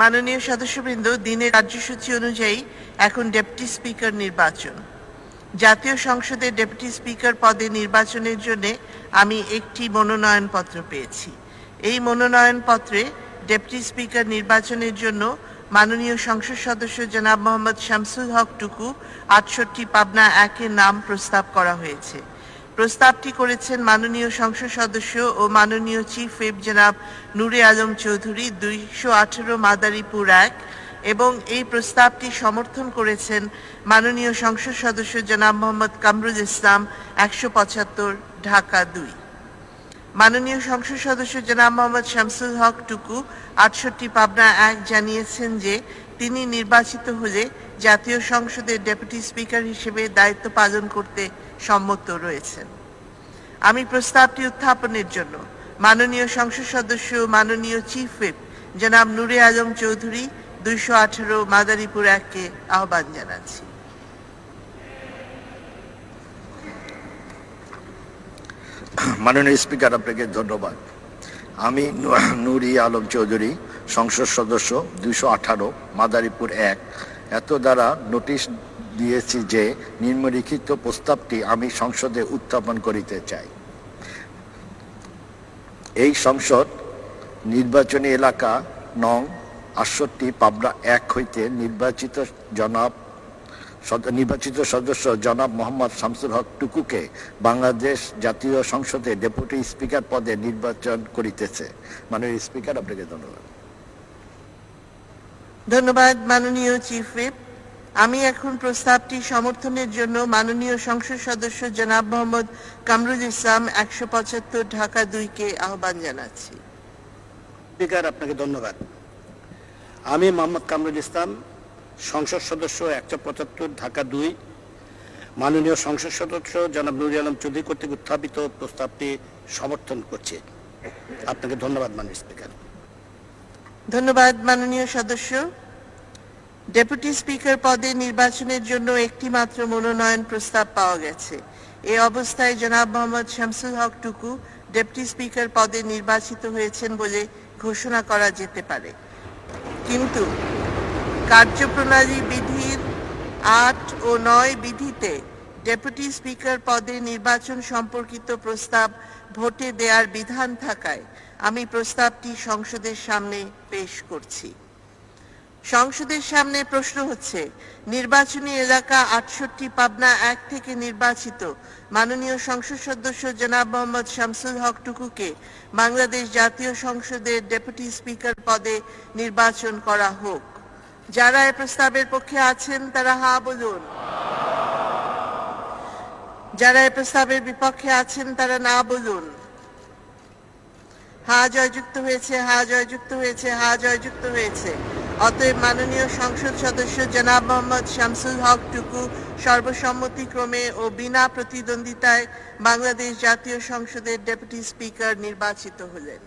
মাননীয় সদস্যবৃন্দ, দিনের কার্যসূচি অনুযায়ী এখন ডেপুটি স্পিকার নির্বাচন। জাতীয় সংসদের ডেপুটি স্পিকার পদে নির্বাচনের জন্য আমি একটি মনোনয়নপত্র পেয়েছি। এই মনোনয়নপত্রে ডেপুটি স্পিকার নির্বাচনের জন্য মাননীয় সংসদ সদস্য জনাব মোহাম্মদ শামসুল হক টুকু আটষট্টি পাবনা একের নাম প্রস্তাব করা হয়েছে। প্রস্তাবটি করেছেন মাননীয় সংসদ সদস্য ও মাননীয় চিফ হুইপ জনাব নূরে আলম চৌধুরী দুইশো আঠেরো মাদারীপুর এক, এবং এই প্রস্তাবটি সমর্থন করেছেন মাননীয় সংসদ সদস্য জনাব মোহাম্মদ কামরুল ইসলাম, একশো পঁচাত্তর, ঢাকা দুই। মাননীয় সংসদ সদস্য জনাব মোহাম্মদ শামসুল হক টুকু, আটষট্টি পাবনা এক, জানিয়েছেন যে তিনি নির্বাচিত হলে জাতীয় সংসদের ডেপুটি স্পিকার হিসেবে দায়িত্ব পালন করতে সম্মত রয়েছেন। আমি প্রস্তাবটি উত্থাপনের জন্য। মাননীয় সংসদ সদস্য মাননীয় চিফ হুইপ জনাব নূরে আলম চৌধুরী, দুইশো আঠেরো মাদারীপুর এককে আহ্বান জানাচ্ছি। মাননীয় স্পিকার, আপনাকে ধন্যবাদ। আমি নুরি আলম চৌধুরী, সংসদ সদস্য, দুইশো আঠারো মাদারীপুর এক। এত দ্বারা নোটিশ দিয়েছি যে নিম্নলিখিত প্রস্তাবটি আমি সংসদে উত্থাপন করিতে চাই। এই সংসদ নির্বাচনী এলাকা নং আটষট্টি পাবনা এক হইতে নির্বাচিত জনাব নির্বাচিত সদস্য জনাব মোহাম্মদ শামসুল হক টুকুকে বাংলাদেশ জাতীয় সংসদে ডেপুটি স্পিকার পদে নির্বাচন করিতেছে। মাননীয় স্পিকার, আপনাকে ধন্যবাদ। ধন্যবাদ, মাননীয় চিফ হুইপ। আমি এখন প্রস্তাবটি সমর্থনের জন্য মাননীয় সংসদ সদস্য জনাব মোহাম্মদ কামরুল ইসলাম একশো পঁচাত্তর ঢাকা দুইকে আহ্বান জানাচ্ছি। স্পিকার আপনাকে ধন্যবাদ। আমি মোহাম্মদ কামরুল ইসলাম সংসদ সদস্য একশো পঁচাত্তর ঢাকা দুই। মাননীয় সংসদ সদস্য জনাব নুরি আলম চৌধুরী কর্তৃক উত্থাপিত প্রস্তাবটি সমর্থন করছি। আপনাকে ধন্যবাদ মাননীয় স্পিকার। ধন্যবাদ মাননীয় সদস্য। ডেপুটি স্পিকার পদে নির্বাচনের জন্য একটি মাত্র মনোনয়ন প্রস্তাব পাওয়া গেছে। এ অবস্থায় জনাব মোহাম্মদ শামসুল হক টুকু ডেপুটি স্পিকার পদে নির্বাচিত হয়েছেন বলে ঘোষণা করা যেতে পারে। কিন্তু কার্যপ্রণালী বিধির আট ও নয় বিধিতে ডেপুটি স্পিকার পদে নির্বাচন সম্পর্কিত প্রস্তাব ভোটে দেওয়ার বিধান থাকায় আমি প্রস্তাবটি সংসদের সামনে পেশ করছি। সংসদের সামনে প্রশ্ন হচ্ছে, নির্বাচনী এলাকা আটষট্টি পাবনা এক থেকে নির্বাচিত। মাননীয় সংসদ সদস্য জনাব মোহাম্মদ শামসুল হক টুকুকে বাংলাদেশ জাতীয় সংসদের ডেপুটি স্পিকার পদে নির্বাচন করা হোক। যারা এ প্রস্তাবের পক্ষে আছেন, তারা হা বলুন। যারা এ প্রস্তাবের বিপক্ষে আছেন, তারা না বলুন। হা জয়যুক্ত হয়েছে, হা জয়যুক্ত হয়েছে, হা জয়যুক্ত হয়েছে। অতএব মাননীয় সংসদ সদস্য জনাব মোহাম্মদ শামসুল হক টুকু সর্বসম্মতিক্রমে ও বিনা প্রতিদ্বন্দ্বিতায় বাংলাদেশ জাতীয় সংসদের ডেপুটি স্পিকার নির্বাচিত হলেন।